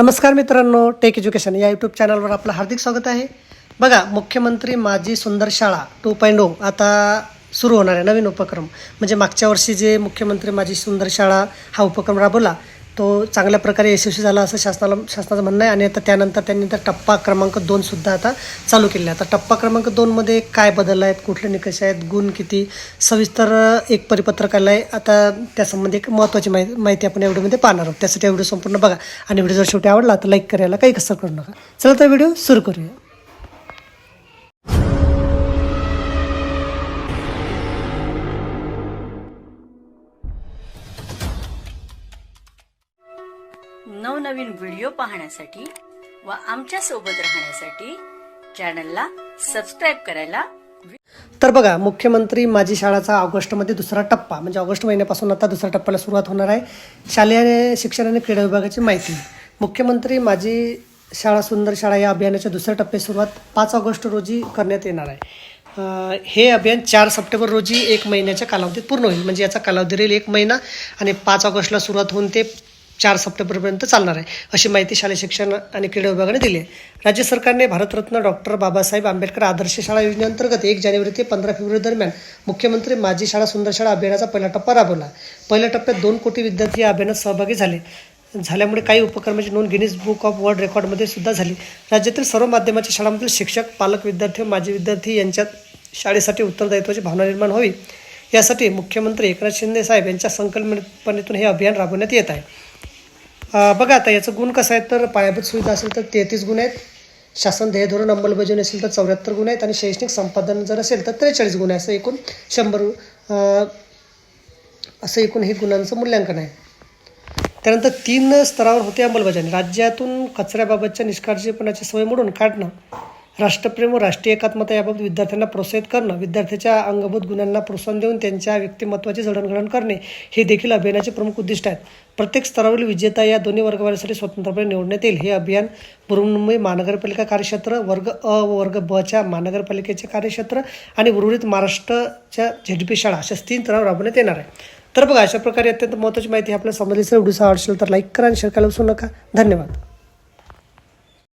नमस्कार मित्रांनो take education या यूट्यूब चॅनलवर आपलं हार्दिक स्वागत आहे. बघा मुख्यमंत्री माझी सुंदर शाळा टू पॉईंट ओ आता सुरू होणार आहे नवीन उपक्रम. म्हणजे मागच्या वर्षी जे मुख्यमंत्री माझी सुंदर शाळा हा उपक्रम राबवला तो चांगल्या प्रकारे यशस्वी झाला असं शासनाला शासनाचं म्हणणं आहे. आणि आता त्यानंतर त्यांनी तर टप्पा क्रमांक दोनसुद्धा आता चालू केले आहे. आता टप्पा क्रमांक दोनमध्ये काय बदल आहेत कुठले निकष आहेत गुण किती सविस्तर एक परिपत्रक आलं आहे. आता त्यासंबंधी एक महत्त्वाची माहिती माहिती आपण या व्हिडिओमध्ये पाहणार आहोत. त्यासाठी हा व्हिडिओ संपूर्ण बघा. आणि व्हिडिओ जर शेवटी आवडला तर लाईक करायला काही कसं करू नका. चला तर व्हिडिओ सुरू करूया. नवनवीन व्हिडिओ पाहण्यासाठी व आमच्यासोबत राहण्यासाठी चॅनलला सबस्क्राईब करायला तर बघा मुख्यमंत्री माझी शाळाचा ऑगस्टमध्ये दुसरा टप्पा म्हणजे ऑगस्ट महिन्यापासून आता दुसऱ्या टप्प्याला सुरुवात होणार आहे. शालेय शिक्षण आणि क्रीडा विभागाची माहिती. मुख्यमंत्री माझी शाळा सुंदर शाळा या अभियानाच्या दुसऱ्या टप्प्यात सुरुवात पाच ऑगस्ट रोजी करण्यात येणार आहे. हे अभियान चार सप्टेंबर रोजी एक महिन्याच्या कालावधीत पूर्ण होईल. म्हणजे याचा कालावधी राहील एक महिना आणि पाच ऑगस्टला सुरुवात होऊन ते चार सप्टेंबरपर्यंत चालणार आहे अशी माहिती शालेय शिक्षण आणि क्रीडा विभागाने दिली आहे. राज्य सरकारने भारतरत्न डॉक्टर बाबासाहेब आंबेडकर आदर्श शाळा योजनेअंतर्गत एक जानेवारी ते पंधरा फेब्रुवारी दरम्यान मुख्यमंत्री माझी शाळा सुंदर शाळा अभियानाचा पहिला टप्पा राबवला. पहिल्या टप्प्यात दोन कोटी विद्यार्थी या अभियानात सहभागी झाले. झाल्यामुळे काही उपक्रमाची नोंद गिनीज बुक ऑफ वर्ल्ड रेकॉर्डमध्ये सुद्धा झाली. राज्यातील सर्व माध्यमाच्या शाळांमधील शिक्षक पालक विद्यार्थी माजी विद्यार्थी यांच्यात शाळेसाठी उत्तरदायित्वाची भावना निर्माण व्हावी. यासाठी मुख्यमंत्री एकनाथ शिंदे साहेब यांच्या संकल्पनेतून हे अभियान राबवण्यात येत आहे. बघा आता याचं गुण कसं आहे तर पायाभूत सुविधा असेल तर तेहतीस गुण आहेत. शासन ध्येय धोरण अंमलबजावणी असेल तर चौऱ्याहत्तर गुण आहेत आणि शैक्षणिक संपादन जर असेल तर त्रेचाळीस गुण आहे असं एकूण शंभर असं एकूण हे गुणांचं मूल्यांकन आहे. त्यानंतर तीन स्तरावर होते अंमलबजावणी. राज्यातून कचऱ्याबाबतच्या निष्काळजीपणाची सवय मोडून काढणं. राष्ट्रप्रेम व राष्ट्रीय एकात्मता याबाबत विद्यार्थ्यांना प्रोत्साहित करणं विद्यार्थ्याच्या अंगभूत गुणांना प्रोत्साहन देऊन त्यांच्या व्यक्तिमत्वाची जडणघडण करणे हे देखील अभियानाचे प्रमुख उद्दिष्ट आहेत. प्रत्येक स्तरावरील विजेता या दोन्ही वर्गवारीसाठी स्वतंत्रपणे निवडण्यात येईल. हे अभियान बृहन्मुंबई महानगरपालिका कार्यक्षेत्र वर्ग अ व वर्ग बच्या महानगरपालिकेचे कार्यक्षेत्र आणि उर्वरित महाराष्ट्राच्या झेडपी शाळा अशा तीन स्तरावर राबवण्यात येणार आहे. तर बघा अशा प्रकारे अत्यंत महत्त्वाची माहिती आपल्याला समजली असेल व्हिडिओ आवडशील तर लाईक करा आणि शेअर करायला विसरू नका. धन्यवाद.